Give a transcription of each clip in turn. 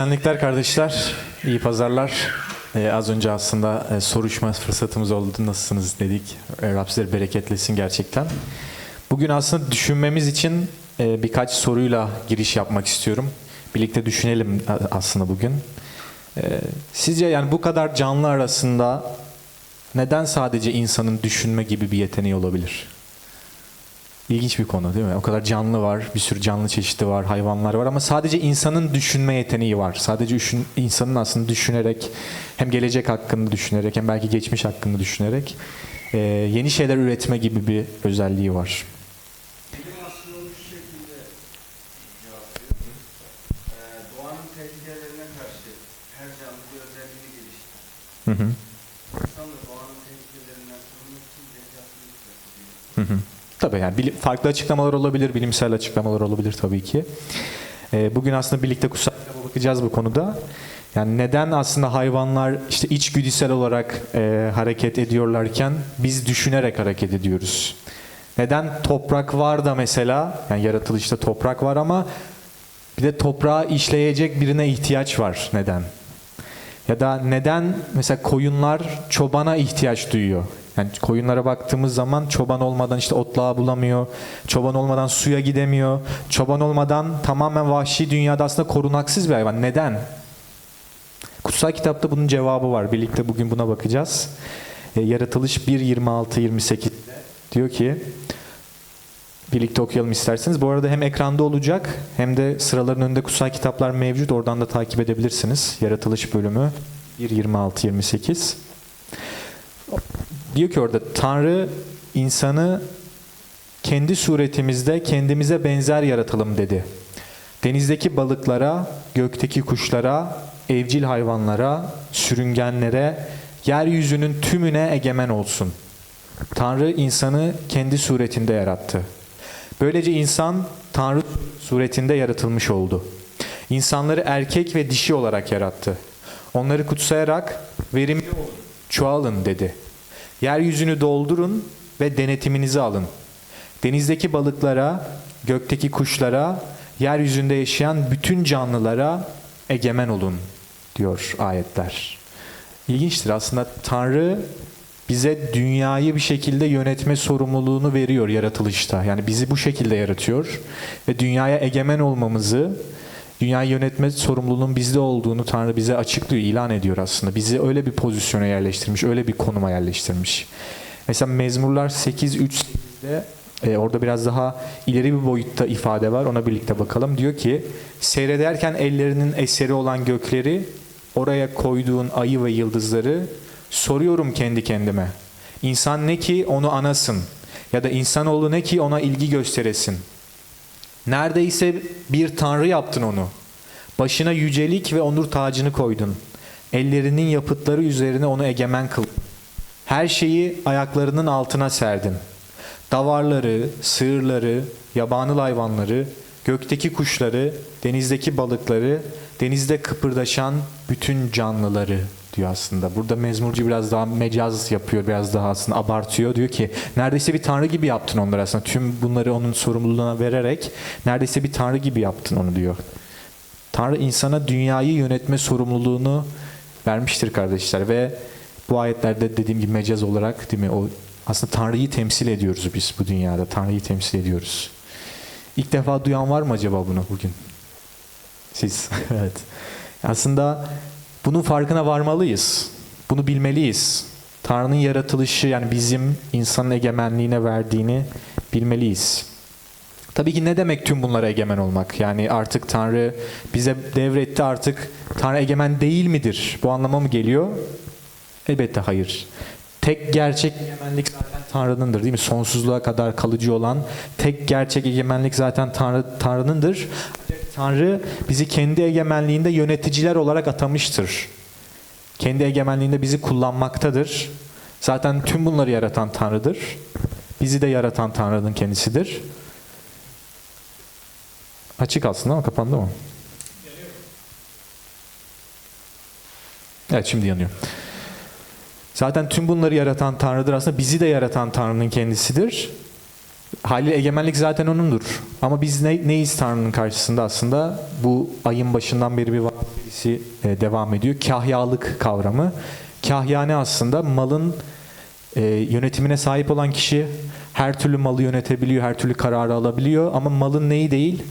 Şenlikler kardeşler, iyi pazarlar. Ee, az önce aslında e, soruşma fırsatımız oldu. Nasılsınız dedik. E, Rab sizleri bereketlesin gerçekten. Bugün aslında düşünmemiz için e, birkaç soruyla giriş yapmak istiyorum. Birlikte düşünelim a- aslında bugün. E, sizce yani bu kadar canlı arasında neden sadece insanın düşünme gibi bir yeteneği olabilir? İlginç bir konu değil mi? O kadar canlı var, bir sürü canlı çeşidi var, hayvanlar var ama sadece insanın düşünme yeteneği var. Sadece düşün, insanın aslında düşünerek hem gelecek hakkında düşünerek hem belki geçmiş hakkında düşünerek e, yeni şeyler üretme gibi bir özelliği var. İnsan da doğanın tehlikelerinden korunmak için zekasını yükseltiyor. Hı hı. Tabii yani bilim- farklı açıklamalar olabilir, bilimsel açıklamalar olabilir tabii ki. Ee, bugün aslında birlikte kutsal bakacağız bu konuda. Yani neden aslında hayvanlar işte içgüdüsel olarak e, hareket ediyorlarken biz düşünerek hareket ediyoruz? Neden toprak var da mesela, yani yaratılışta toprak var ama bir de toprağı işleyecek birine ihtiyaç var. Neden? Ya da neden mesela koyunlar çobana ihtiyaç duyuyor? Yani koyunlara baktığımız zaman çoban olmadan işte otlağı bulamıyor. Çoban olmadan suya gidemiyor. Çoban olmadan tamamen vahşi dünyada aslında korunaksız bir hayvan. Neden? Kutsal kitapta bunun cevabı var. Birlikte bugün buna bakacağız. E, Yaratılış 1.26-28 diyor ki Birlikte okuyalım isterseniz. Bu arada hem ekranda olacak hem de sıraların önünde kutsal kitaplar mevcut. Oradan da takip edebilirsiniz. Yaratılış bölümü 1.26-28. Diyor ki orada Tanrı insanı kendi suretimizde kendimize benzer yaratalım dedi. Denizdeki balıklara, gökteki kuşlara, evcil hayvanlara, sürüngenlere, yeryüzünün tümüne egemen olsun. Tanrı insanı kendi suretinde yarattı. Böylece insan Tanrı suretinde yaratılmış oldu. İnsanları erkek ve dişi olarak yarattı. Onları kutsayarak verimli olun, çoğalın dedi. Yeryüzünü doldurun ve denetiminizi alın. Denizdeki balıklara, gökteki kuşlara, yeryüzünde yaşayan bütün canlılara egemen olun diyor ayetler. İlginçtir aslında Tanrı bize dünyayı bir şekilde yönetme sorumluluğunu veriyor yaratılışta. Yani bizi bu şekilde yaratıyor ve dünyaya egemen olmamızı, dünyayı yönetme sorumluluğunun bizde olduğunu Tanrı bize açıklıyor, ilan ediyor aslında. Bizi öyle bir pozisyona yerleştirmiş, öyle bir konuma yerleştirmiş. Mesela Mezmurlar 8.3'de e, orada biraz daha ileri bir boyutta ifade var. Ona birlikte bakalım. Diyor ki, seyrederken ellerinin eseri olan gökleri, oraya koyduğun ayı ve yıldızları soruyorum kendi kendime. İnsan ne ki onu anasın ya da insanoğlu ne ki ona ilgi gösteresin. Neredeyse bir tanrı yaptın onu. Başına yücelik ve onur tacını koydun. Ellerinin yapıtları üzerine onu egemen kıldın. Her şeyi ayaklarının altına serdin. Davarları, sığırları, yabanıl hayvanları, gökteki kuşları, denizdeki balıkları, denizde kıpırdaşan bütün canlıları diyor aslında. Burada mezmurcu biraz daha mecaz yapıyor, biraz daha aslında abartıyor. Diyor ki neredeyse bir tanrı gibi yaptın onları aslında. Tüm bunları onun sorumluluğuna vererek neredeyse bir tanrı gibi yaptın onu diyor. Tanrı insana dünyayı yönetme sorumluluğunu vermiştir kardeşler ve bu ayetlerde dediğim gibi mecaz olarak değil mi o aslında Tanrı'yı temsil ediyoruz biz bu dünyada. Tanrı'yı temsil ediyoruz. İlk defa duyan var mı acaba bunu bugün? Siz. evet. Aslında bunun farkına varmalıyız. Bunu bilmeliyiz. Tanrı'nın yaratılışı yani bizim insanın egemenliğine verdiğini bilmeliyiz. Tabii ki ne demek tüm bunlara egemen olmak? Yani artık Tanrı bize devretti artık Tanrı egemen değil midir? Bu anlama mı geliyor? Elbette hayır. Tek gerçek egemenlik zaten Tanrı'nındır değil mi? Sonsuzluğa kadar kalıcı olan tek gerçek egemenlik zaten Tanrı Tanrı'nındır. Tanrı bizi kendi egemenliğinde yöneticiler olarak atamıştır. Kendi egemenliğinde bizi kullanmaktadır. Zaten tüm bunları yaratan Tanrı'dır. Bizi de yaratan Tanrı'nın kendisidir. Açık aslında ama kapandı mı? Evet şimdi yanıyor. Zaten tüm bunları yaratan Tanrı'dır aslında bizi de yaratan Tanrı'nın kendisidir. Haliyle egemenlik zaten onundur. Ama biz ne, neyiz Tanrı'nın karşısında aslında? Bu ayın başından beri bir vaaz serisi, e, devam ediyor. Kahyalık kavramı. Kahya ne aslında? Malın e, yönetimine sahip olan kişi her türlü malı yönetebiliyor, her türlü kararı alabiliyor. Ama malın neyi değil?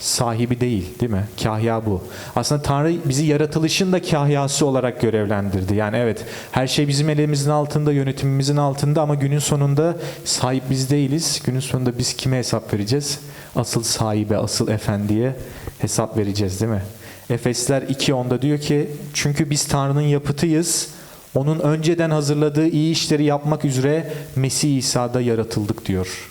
Sahibi değil, değil mi? Kahya bu. Aslında Tanrı bizi yaratılışın da kahyası olarak görevlendirdi. Yani evet, her şey bizim elimizin altında, yönetimimizin altında ama günün sonunda sahip biz değiliz. Günün sonunda biz kime hesap vereceğiz? Asıl sahibe, asıl efendiye hesap vereceğiz, değil mi? Efesler 2.10'da diyor ki, çünkü biz Tanrı'nın yapıtıyız. Onun önceden hazırladığı iyi işleri yapmak üzere Mesih İsa'da yaratıldık diyor.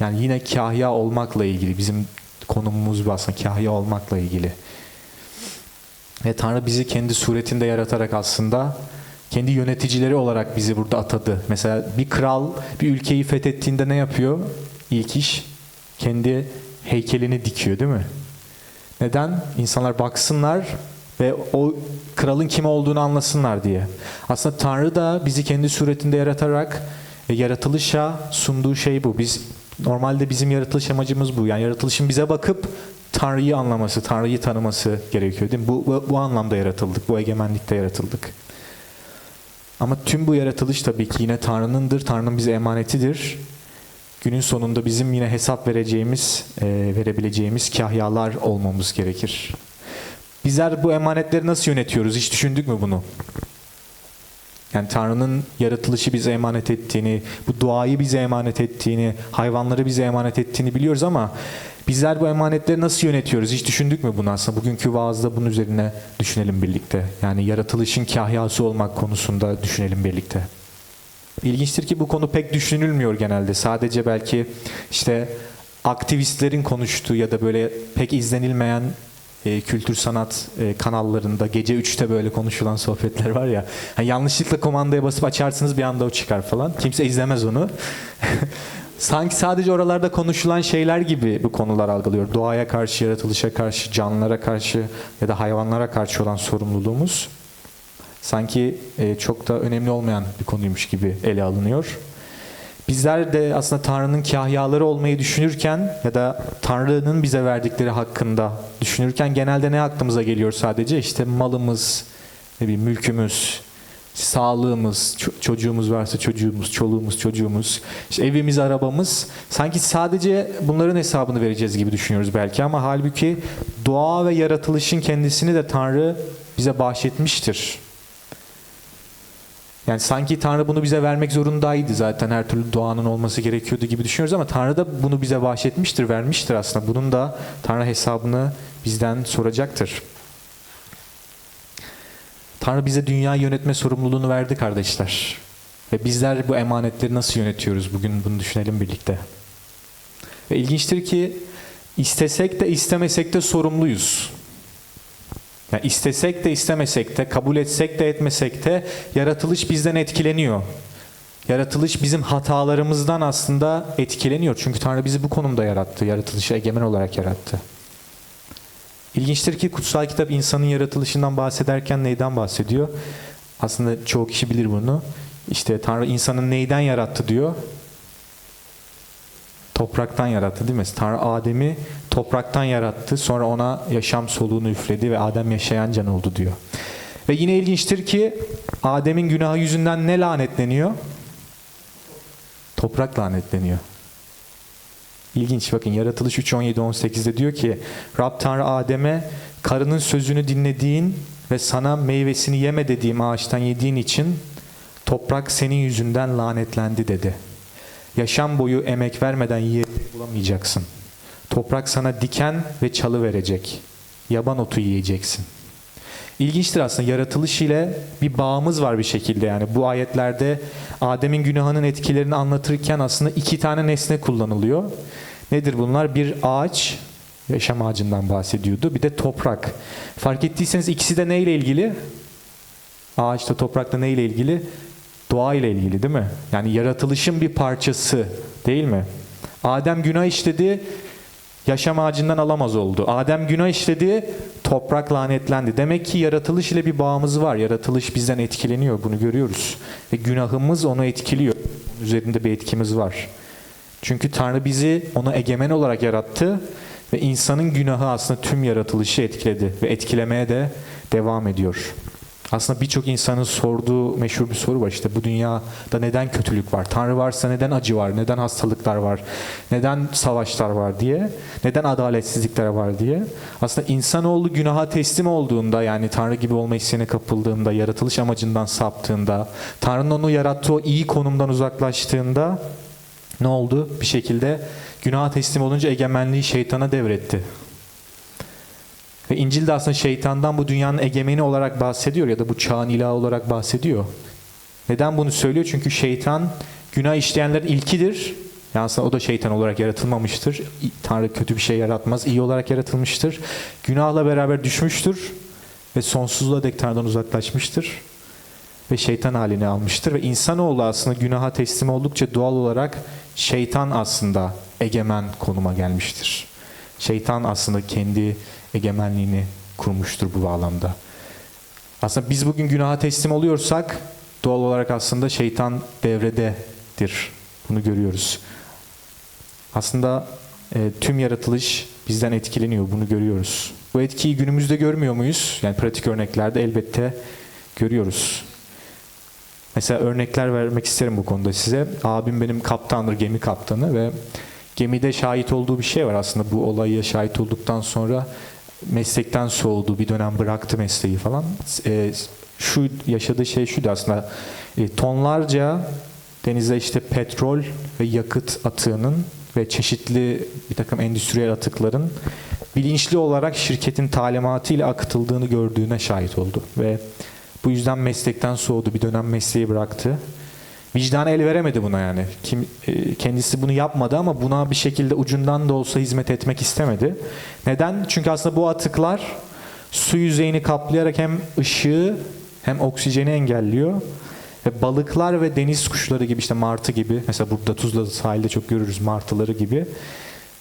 Yani yine kahya olmakla ilgili bizim konumumuz bu aslında kahya olmakla ilgili. Ve Tanrı bizi kendi suretinde yaratarak aslında kendi yöneticileri olarak bizi burada atadı. Mesela bir kral bir ülkeyi fethettiğinde ne yapıyor? İlk iş kendi heykelini dikiyor değil mi? Neden? İnsanlar baksınlar ve o kralın kim olduğunu anlasınlar diye. Aslında Tanrı da bizi kendi suretinde yaratarak e, yaratılışa sunduğu şey bu. Biz normalde bizim yaratılış amacımız bu. Yani yaratılışın bize bakıp Tanrı'yı anlaması, Tanrı'yı tanıması gerekiyor değil mi? Bu, bu, bu anlamda yaratıldık, bu egemenlikte yaratıldık. Ama tüm bu yaratılış tabii ki yine Tanrı'nındır, Tanrı'nın bize emanetidir. Günün sonunda bizim yine hesap vereceğimiz, e, verebileceğimiz kahyalar olmamız gerekir. Bizler bu emanetleri nasıl yönetiyoruz? Hiç düşündük mü bunu? Yani Tanrı'nın yaratılışı bize emanet ettiğini, bu doğayı bize emanet ettiğini, hayvanları bize emanet ettiğini biliyoruz ama bizler bu emanetleri nasıl yönetiyoruz? Hiç düşündük mü bunu aslında? Bugünkü vaazda bunun üzerine düşünelim birlikte. Yani yaratılışın kahyası olmak konusunda düşünelim birlikte. İlginçtir ki bu konu pek düşünülmüyor genelde. Sadece belki işte aktivistlerin konuştuğu ya da böyle pek izlenilmeyen e, kültür sanat e, kanallarında gece 3'te böyle konuşulan sohbetler var ya. Hani yanlışlıkla komandaya basıp açarsınız bir anda o çıkar falan. Kimse izlemez onu. Sanki sadece oralarda konuşulan şeyler gibi bu konular algılıyor. Doğaya karşı, yaratılışa karşı, canlılara karşı ya da hayvanlara karşı olan sorumluluğumuz sanki e, çok da önemli olmayan bir konuymuş gibi ele alınıyor. Bizler de aslında Tanrı'nın kahyaları olmayı düşünürken ya da Tanrı'nın bize verdikleri hakkında düşünürken genelde ne aklımıza geliyor sadece? İşte malımız, ne bileyim mülkümüz, sağlığımız, ço- çocuğumuz varsa çocuğumuz, çoluğumuz, çocuğumuz, işte evimiz, arabamız. Sanki sadece bunların hesabını vereceğiz gibi düşünüyoruz belki ama halbuki doğa ve yaratılışın kendisini de Tanrı bize bahşetmiştir. Yani sanki Tanrı bunu bize vermek zorundaydı zaten her türlü doğanın olması gerekiyordu gibi düşünüyoruz ama Tanrı da bunu bize bahşetmiştir, vermiştir aslında. Bunun da Tanrı hesabını bizden soracaktır. Tanrı bize dünya yönetme sorumluluğunu verdi kardeşler. Ve bizler bu emanetleri nasıl yönetiyoruz? Bugün bunu düşünelim birlikte. Ve ilginçtir ki istesek de istemesek de sorumluyuz. Yani istesek de istemesek de, kabul etsek de etmesek de yaratılış bizden etkileniyor. Yaratılış bizim hatalarımızdan aslında etkileniyor. Çünkü Tanrı bizi bu konumda yarattı. Yaratılışı egemen olarak yarattı. İlginçtir ki kutsal kitap insanın yaratılışından bahsederken neyden bahsediyor? Aslında çoğu kişi bilir bunu. İşte Tanrı insanın neyden yarattı diyor? Topraktan yarattı değil mi? Tanrı Adem'i topraktan yarattı. Sonra ona yaşam soluğunu üfledi ve Adem yaşayan can oldu diyor. Ve yine ilginçtir ki Adem'in günahı yüzünden ne lanetleniyor? Toprak lanetleniyor. İlginç bakın yaratılış 3 17 18'de diyor ki Rab Tanrı Adem'e karının sözünü dinlediğin ve sana meyvesini yeme dediğim ağaçtan yediğin için toprak senin yüzünden lanetlendi dedi. Yaşam boyu emek vermeden yiyecek bulamayacaksın. Toprak sana diken ve çalı verecek. Yaban otu yiyeceksin. İlginçtir aslında yaratılış ile bir bağımız var bir şekilde yani bu ayetlerde Adem'in günahının etkilerini anlatırken aslında iki tane nesne kullanılıyor. Nedir bunlar? Bir ağaç, yaşam ağacından bahsediyordu. Bir de toprak. Fark ettiyseniz ikisi de neyle ilgili? Ağaçta, toprakta neyle ilgili? Doğa ile ilgili değil mi? Yani yaratılışın bir parçası değil mi? Adem günah işledi, yaşam ağacından alamaz oldu. Adem günah işledi, toprak lanetlendi. Demek ki yaratılış ile bir bağımız var. Yaratılış bizden etkileniyor, bunu görüyoruz. Ve günahımız onu etkiliyor. Üzerinde bir etkimiz var. Çünkü Tanrı bizi ona egemen olarak yarattı ve insanın günahı aslında tüm yaratılışı etkiledi ve etkilemeye de devam ediyor. Aslında birçok insanın sorduğu meşhur bir soru var işte bu dünyada neden kötülük var? Tanrı varsa neden acı var? Neden hastalıklar var? Neden savaşlar var diye? Neden adaletsizlikler var diye? Aslında insanoğlu günaha teslim olduğunda yani Tanrı gibi olma isteğine kapıldığında, yaratılış amacından saptığında, Tanrı'nın onu yarattığı o iyi konumdan uzaklaştığında ne oldu? Bir şekilde günaha teslim olunca egemenliği şeytana devretti. Ve İncil de aslında şeytandan bu dünyanın egemeni olarak bahsediyor ya da bu çağın ilahı olarak bahsediyor. Neden bunu söylüyor? Çünkü şeytan günah işleyenlerin ilkidir. Yani aslında o da şeytan olarak yaratılmamıştır. Tanrı kötü bir şey yaratmaz. iyi olarak yaratılmıştır. Günahla beraber düşmüştür. Ve sonsuzluğa dek Tanrı'dan uzaklaşmıştır. Ve şeytan halini almıştır. Ve insanoğlu aslında günaha teslim oldukça doğal olarak şeytan aslında egemen konuma gelmiştir. Şeytan aslında kendi egemenliğini kurmuştur bu bağlamda. Aslında biz bugün günaha teslim oluyorsak doğal olarak aslında şeytan devrededir. Bunu görüyoruz. Aslında e, tüm yaratılış bizden etkileniyor. Bunu görüyoruz. Bu etkiyi günümüzde görmüyor muyuz? Yani pratik örneklerde elbette görüyoruz. Mesela örnekler vermek isterim bu konuda size. Abim benim kaptandır, gemi kaptanı ve gemide şahit olduğu bir şey var aslında. Bu olaya şahit olduktan sonra meslekten soğudu, bir dönem bıraktı mesleği falan. E, şu yaşadığı şey şuydu aslında. E, tonlarca denizde işte petrol ve yakıt atığının ve çeşitli bir takım endüstriyel atıkların bilinçli olarak şirketin talimatıyla akıtıldığını gördüğüne şahit oldu. Ve bu yüzden meslekten soğudu. Bir dönem mesleği bıraktı. Vicdanı el veremedi buna yani. Kim, e, kendisi bunu yapmadı ama buna bir şekilde ucundan da olsa hizmet etmek istemedi. Neden? Çünkü aslında bu atıklar su yüzeyini kaplayarak hem ışığı hem oksijeni engelliyor. Ve balıklar ve deniz kuşları gibi işte martı gibi mesela burada Tuzla sahilde çok görürüz martıları gibi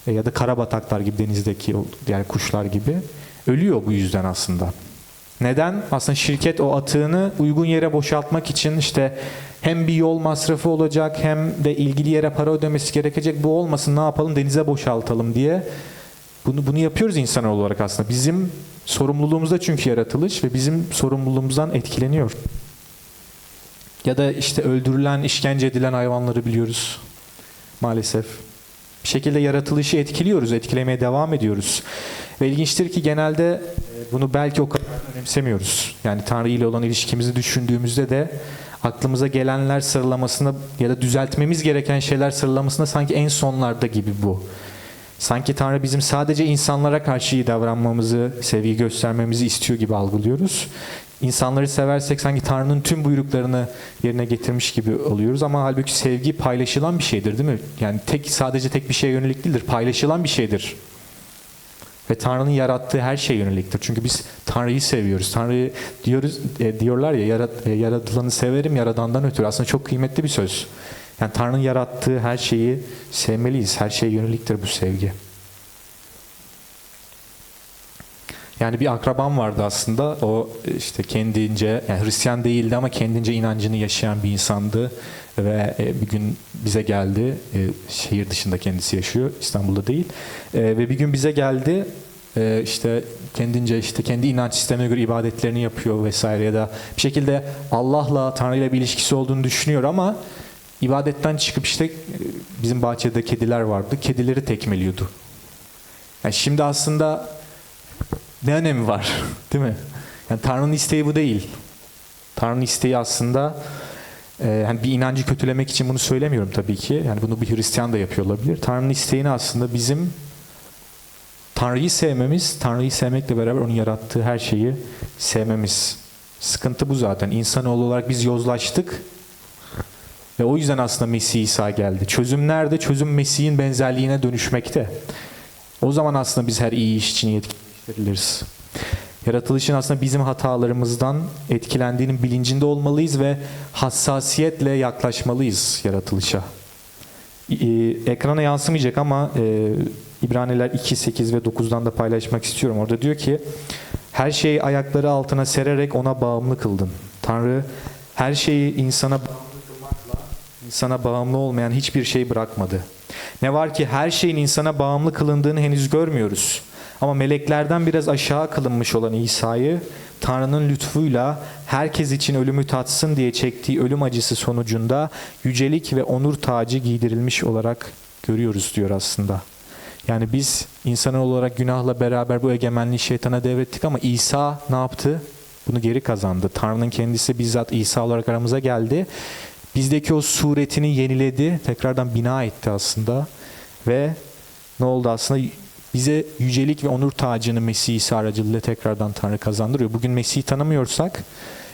e, ya da karabataklar gibi denizdeki diğer kuşlar gibi ölüyor bu yüzden aslında. Neden? Aslında şirket o atığını uygun yere boşaltmak için işte hem bir yol masrafı olacak hem de ilgili yere para ödemesi gerekecek. Bu olmasın ne yapalım denize boşaltalım diye. Bunu, bunu yapıyoruz insan olarak aslında. Bizim sorumluluğumuzda çünkü yaratılış ve bizim sorumluluğumuzdan etkileniyor. Ya da işte öldürülen, işkence edilen hayvanları biliyoruz maalesef. Bir şekilde yaratılışı etkiliyoruz, etkilemeye devam ediyoruz. Ve ilginçtir ki genelde e, bunu belki o kadar önemsemiyoruz. Yani Tanrı ile olan ilişkimizi düşündüğümüzde de aklımıza gelenler sıralamasında ya da düzeltmemiz gereken şeyler sıralamasında sanki en sonlarda gibi bu. Sanki Tanrı bizim sadece insanlara karşı iyi davranmamızı, sevgi göstermemizi istiyor gibi algılıyoruz. İnsanları seversek sanki Tanrı'nın tüm buyruklarını yerine getirmiş gibi oluyoruz ama halbuki sevgi paylaşılan bir şeydir değil mi? Yani tek sadece tek bir şeye yönelik değildir, paylaşılan bir şeydir. Ve Tanrı'nın yarattığı her şey yöneliktir. Çünkü biz Tanrı'yı seviyoruz. Tanrı'yı diyoruz e, diyorlar ya yarat, e, yaratılanı severim yaradandan ötürü. Aslında çok kıymetli bir söz. Yani Tanrı'nın yarattığı her şeyi sevmeliyiz. Her şeye yöneliktir bu sevgi. Yani bir akrabam vardı aslında. O işte kendince, yani Hristiyan değildi ama kendince inancını yaşayan bir insandı. Ve e, bir gün bize geldi. E, Şehir dışında kendisi yaşıyor. İstanbul'da değil. E, Ve bir gün bize geldi. İşte kendince işte kendi inanç sistemine göre ibadetlerini yapıyor vesaire ya da bir şekilde Allah'la Tanrı'yla bir ilişkisi olduğunu düşünüyor ama ibadetten çıkıp işte bizim bahçede kediler vardı. Kedileri tekmeliyordu. Yani şimdi aslında ne önemi var? Değil mi? Yani Tanrı'nın isteği bu değil. Tanrı'nın isteği aslında e, yani bir inancı kötülemek için bunu söylemiyorum tabii ki. Yani bunu bir Hristiyan da yapıyor olabilir. Tanrı'nın isteğini aslında bizim Tanrı'yı sevmemiz, Tanrı'yı sevmekle beraber onun yarattığı her şeyi sevmemiz. Sıkıntı bu zaten. İnsanoğlu olarak biz yozlaştık. Ve o yüzden aslında Mesih İsa geldi. Çözüm nerede? Çözüm Mesih'in benzerliğine dönüşmekte. O zaman aslında biz her iyi iş için yetkilendiriliriz. Yaratılışın aslında bizim hatalarımızdan etkilendiğinin bilincinde olmalıyız ve hassasiyetle yaklaşmalıyız yaratılışa. Ee, Ekrana yansımayacak ama e, İbraniler 2, 8 ve 9'dan da paylaşmak istiyorum. Orada diyor ki her şeyi ayakları altına sererek ona bağımlı kıldın. Tanrı her şeyi insana insana bağımlı olmayan hiçbir şey bırakmadı. Ne var ki her şeyin insana bağımlı kılındığını henüz görmüyoruz. Ama meleklerden biraz aşağı kılınmış olan İsa'yı Tanrı'nın lütfuyla herkes için ölümü tatsın diye çektiği ölüm acısı sonucunda yücelik ve onur tacı giydirilmiş olarak görüyoruz diyor aslında. Yani biz insan olarak günahla beraber bu egemenliği şeytana devrettik ama İsa ne yaptı? Bunu geri kazandı. Tanrı'nın kendisi bizzat İsa olarak aramıza geldi. Bizdeki o suretini yeniledi. Tekrardan bina etti aslında. Ve ne oldu aslında? Bize yücelik ve onur tacını Mesih İsa aracılığıyla tekrardan Tanrı kazandırıyor. Bugün Mesih'i tanımıyorsak,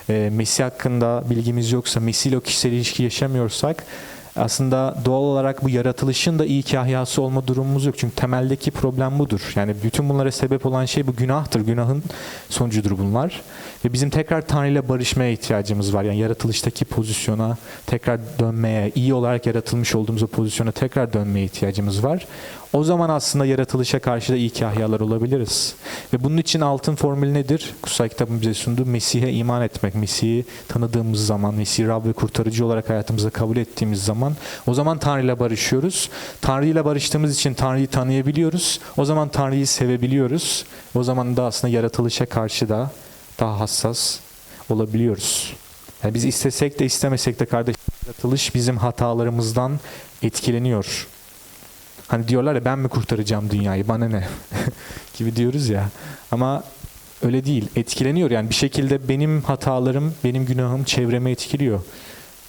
e, Mesih hakkında bilgimiz yoksa, Mesih ile o kişisel ilişki yaşamıyorsak aslında doğal olarak bu yaratılışın da iyi kahyası olma durumumuz yok. Çünkü temeldeki problem budur. Yani bütün bunlara sebep olan şey bu günahtır. Günahın sonucudur bunlar. Ve bizim tekrar Tanrı ile barışmaya ihtiyacımız var. Yani yaratılıştaki pozisyona tekrar dönmeye, iyi olarak yaratılmış olduğumuz o pozisyona tekrar dönmeye ihtiyacımız var. O zaman aslında yaratılışa karşı da iyi kahyalar olabiliriz. Ve bunun için altın formül nedir? Kutsal kitabın bize sunduğu Mesih'e iman etmek. Mesih'i tanıdığımız zaman, Mesih'i Rab ve kurtarıcı olarak hayatımıza kabul ettiğimiz zaman o zaman Tanrı ile barışıyoruz. Tanrı ile barıştığımız için Tanrı'yı tanıyabiliyoruz. O zaman Tanrı'yı sevebiliyoruz. O zaman da aslında yaratılışa karşı da daha hassas olabiliyoruz. Yani biz istesek de istemesek de kardeş yaratılış bizim hatalarımızdan etkileniyor. Hani diyorlar ya ben mi kurtaracağım dünyayı bana ne gibi diyoruz ya. Ama öyle değil. Etkileniyor yani bir şekilde benim hatalarım, benim günahım çevreme etkiliyor.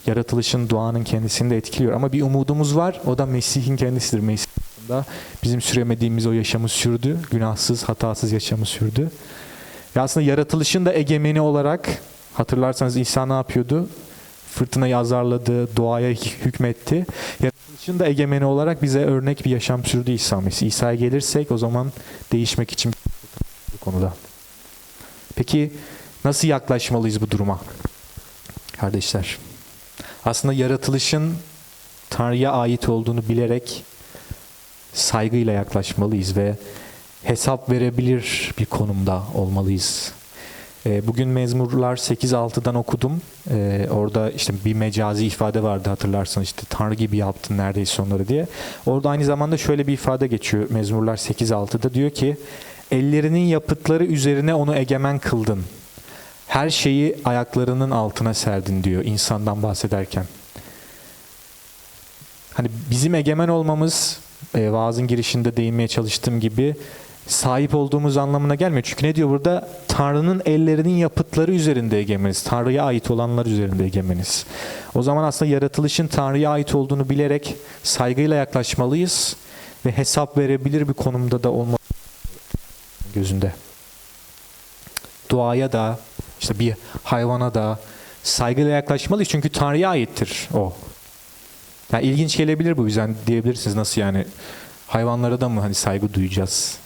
Yaratılışın, doğanın kendisini de etkiliyor. Ama bir umudumuz var. O da Mesih'in kendisidir. Mesih da bizim süremediğimiz o yaşamı sürdü. Günahsız, hatasız yaşamı sürdü. Ve aslında yaratılışın da egemeni olarak hatırlarsanız İsa ne yapıyordu? Fırtınayı azarladı, doğaya hükmetti. Yaratılışın da egemeni olarak bize örnek bir yaşam sürdü İsa Mesih. İsa'ya gelirsek o zaman değişmek için bu konuda. Peki nasıl yaklaşmalıyız bu duruma? Kardeşler, aslında yaratılışın Tanrı'ya ait olduğunu bilerek saygıyla yaklaşmalıyız ve hesap verebilir bir konumda olmalıyız. E, Bugün Mezmurlar 8-6'dan okudum. E, Orada işte bir mecazi ifade vardı hatırlarsan işte Tanrı gibi yaptın neredeyse onları diye. Orada aynı zamanda şöyle bir ifade geçiyor Mezmurlar 8-6'da diyor ki ellerinin yapıtları üzerine onu egemen kıldın. Her şeyi ayaklarının altına serdin diyor insandan bahsederken. Hani bizim egemen olmamız e, vaazın girişinde değinmeye çalıştığım gibi sahip olduğumuz anlamına gelmiyor. Çünkü ne diyor burada? Tanrı'nın ellerinin yapıtları üzerinde egemeniz. Tanrı'ya ait olanlar üzerinde egemeniz. O zaman aslında yaratılışın Tanrı'ya ait olduğunu bilerek saygıyla yaklaşmalıyız ve hesap verebilir bir konumda da olmalıyız gözünde. Doğaya da işte bir hayvana da saygıyla yaklaşmalıyız çünkü Tanrı'ya aittir o. Yani ilginç gelebilir bu yüzden diyebilirsiniz nasıl yani hayvanlara da mı hani saygı duyacağız?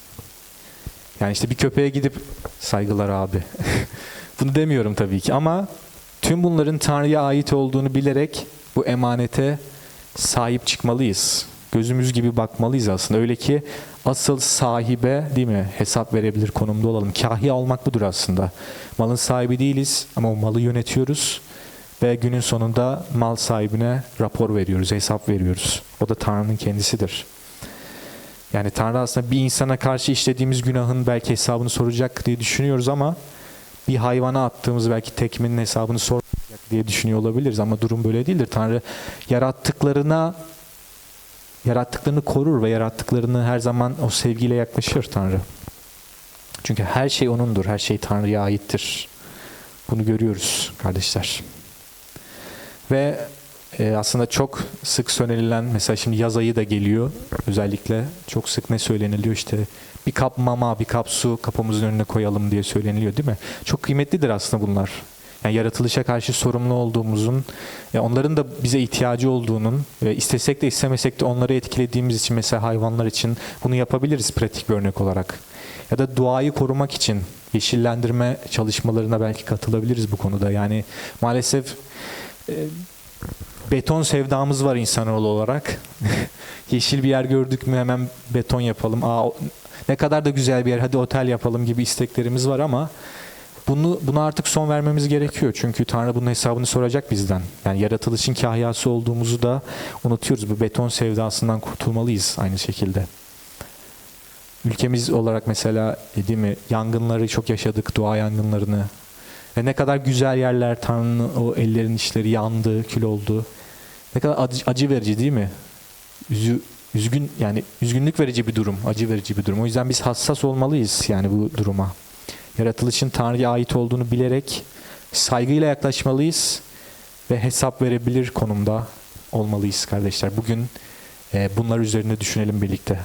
Yani işte bir köpeğe gidip saygılar abi. Bunu demiyorum tabii ki ama tüm bunların Tanrı'ya ait olduğunu bilerek bu emanete sahip çıkmalıyız. Gözümüz gibi bakmalıyız aslında. Öyle ki asıl sahibe değil mi hesap verebilir konumda olalım. Kahya olmak budur aslında. Malın sahibi değiliz ama o malı yönetiyoruz ve günün sonunda mal sahibine rapor veriyoruz, hesap veriyoruz. O da Tanrı'nın kendisidir. Yani Tanrı aslında bir insana karşı işlediğimiz günahın belki hesabını soracak diye düşünüyoruz ama bir hayvana attığımız belki tekmenin hesabını soracak diye düşünüyor olabiliriz ama durum böyle değildir. Tanrı yarattıklarına yarattıklarını korur ve yarattıklarını her zaman o sevgiyle yaklaşır Tanrı. Çünkü her şey O'nundur, her şey Tanrı'ya aittir. Bunu görüyoruz kardeşler. Ve e, aslında çok sık söylenilen mesela şimdi yaz ayı da geliyor özellikle çok sık ne söyleniliyor işte bir kap mama bir kap su kapımızın önüne koyalım diye söyleniliyor değil mi? Çok kıymetlidir aslında bunlar. Yani yaratılışa karşı sorumlu olduğumuzun, e, onların da bize ihtiyacı olduğunun ve istesek de istemesek de onları etkilediğimiz için mesela hayvanlar için bunu yapabiliriz pratik bir örnek olarak. Ya da doğayı korumak için yeşillendirme çalışmalarına belki katılabiliriz bu konuda. Yani maalesef e, beton sevdamız var insanoğlu olarak. Yeşil bir yer gördük mü hemen beton yapalım. Aa, ne kadar da güzel bir yer hadi otel yapalım gibi isteklerimiz var ama bunu buna artık son vermemiz gerekiyor. Çünkü Tanrı bunun hesabını soracak bizden. Yani yaratılışın kahyası olduğumuzu da unutuyoruz. Bu beton sevdasından kurtulmalıyız aynı şekilde. Ülkemiz olarak mesela e, değil mi yangınları çok yaşadık, doğa yangınlarını. Ve ne kadar güzel yerler Tanrı'nın o ellerin işleri yandı, kül oldu. Ne kadar acı, acı verici değil mi? Üzü, üzgün yani üzgünlük verici bir durum, acı verici bir durum. O yüzden biz hassas olmalıyız yani bu duruma. Yaratılışın Tanrı'ya ait olduğunu bilerek saygıyla yaklaşmalıyız ve hesap verebilir konumda olmalıyız kardeşler. Bugün e, bunlar üzerine düşünelim birlikte.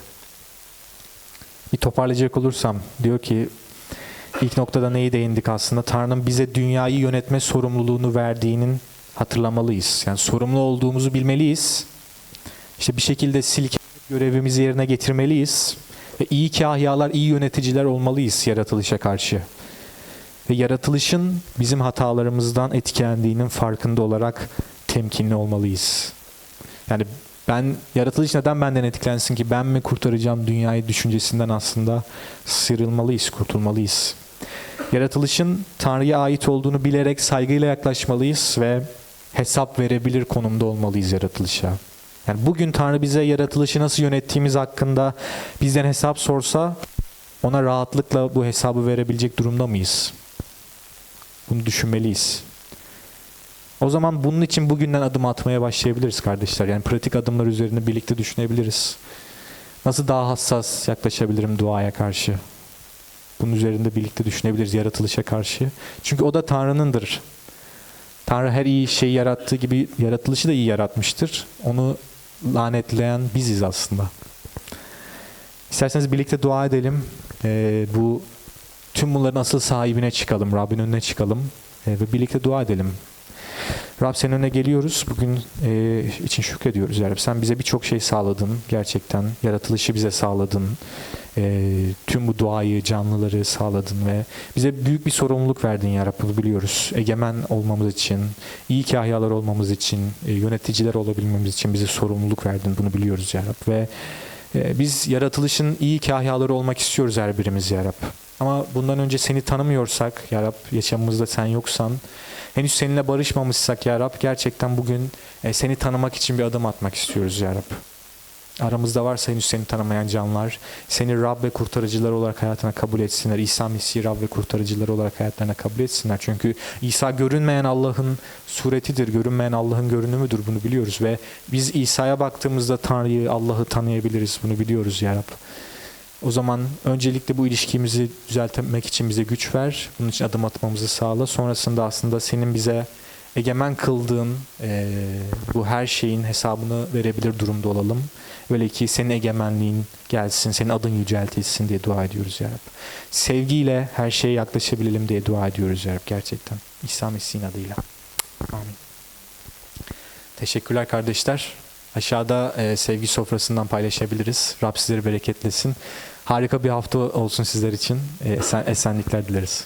Bir toparlayacak olursam diyor ki ilk noktada neyi değindik aslında? Tanrı'nın bize dünyayı yönetme sorumluluğunu verdiğinin hatırlamalıyız. Yani sorumlu olduğumuzu bilmeliyiz. İşte bir şekilde silke görevimizi yerine getirmeliyiz. Ve iyi kahyalar, iyi yöneticiler olmalıyız yaratılışa karşı. Ve yaratılışın bizim hatalarımızdan etkilendiğinin farkında olarak temkinli olmalıyız. Yani ben yaratılış neden benden etkilensin ki ben mi kurtaracağım dünyayı düşüncesinden aslında sıyrılmalıyız, kurtulmalıyız. Yaratılışın Tanrı'ya ait olduğunu bilerek saygıyla yaklaşmalıyız ve hesap verebilir konumda olmalıyız yaratılışa. Yani bugün Tanrı bize yaratılışı nasıl yönettiğimiz hakkında bizden hesap sorsa ona rahatlıkla bu hesabı verebilecek durumda mıyız? Bunu düşünmeliyiz. O zaman bunun için bugünden adım atmaya başlayabiliriz kardeşler. Yani pratik adımlar üzerine birlikte düşünebiliriz. Nasıl daha hassas yaklaşabilirim duaya karşı? Bunun üzerinde birlikte düşünebiliriz yaratılışa karşı. Çünkü o da Tanrı'nındır. Tanrı her iyi şeyi yarattığı gibi yaratılışı da iyi yaratmıştır. Onu lanetleyen biziz aslında. İsterseniz birlikte dua edelim. Ee, bu tüm bunların asıl sahibine çıkalım, Rabbin önüne çıkalım ee, ve birlikte dua edelim. Rab senin önüne geliyoruz. Bugün e, için şükrediyoruz. Ya Rab. Sen bize birçok şey sağladın. Gerçekten yaratılışı bize sağladın. E, tüm bu doğayı, canlıları sağladın ve bize büyük bir sorumluluk verdin ya biliyoruz. Egemen olmamız için, iyi kahyalar olmamız için, e, yöneticiler olabilmemiz için bize sorumluluk verdin. Bunu biliyoruz ya. Ve e, biz yaratılışın iyi kahyaları olmak istiyoruz her birimiz ya. Ama bundan önce seni tanımıyorsak ya Rab, yaşamımızda sen yoksan, henüz seninle barışmamışsak ya Rab, gerçekten bugün e, seni tanımak için bir adım atmak istiyoruz ya Rab. Aramızda varsa henüz seni tanımayan canlar, seni Rab ve kurtarıcılar olarak hayatına kabul etsinler. İsa Mesih'i Rab ve kurtarıcıları olarak hayatlarına kabul etsinler. Çünkü İsa görünmeyen Allah'ın suretidir, görünmeyen Allah'ın görünümüdür. Bunu biliyoruz ve biz İsa'ya baktığımızda Tanrı'yı, Allah'ı tanıyabiliriz. Bunu biliyoruz ya Rab. O zaman öncelikle bu ilişkimizi düzeltmek için bize güç ver. Bunun için adım atmamızı sağla. Sonrasında aslında senin bize egemen kıldığın eee, bu her şeyin hesabını verebilir durumda olalım. Öyle ki senin egemenliğin gelsin, senin adın yüceltilsin diye dua ediyoruz ya Rab. Sevgiyle her şeye yaklaşabilelim diye dua ediyoruz ya Rab gerçekten. İsa Mesih'in adıyla. Amin. Teşekkürler kardeşler. Aşağıda e, sevgi sofrasından paylaşabiliriz. Rab sizleri bereketlesin. Harika bir hafta olsun sizler için. E, esen, esenlikler dileriz.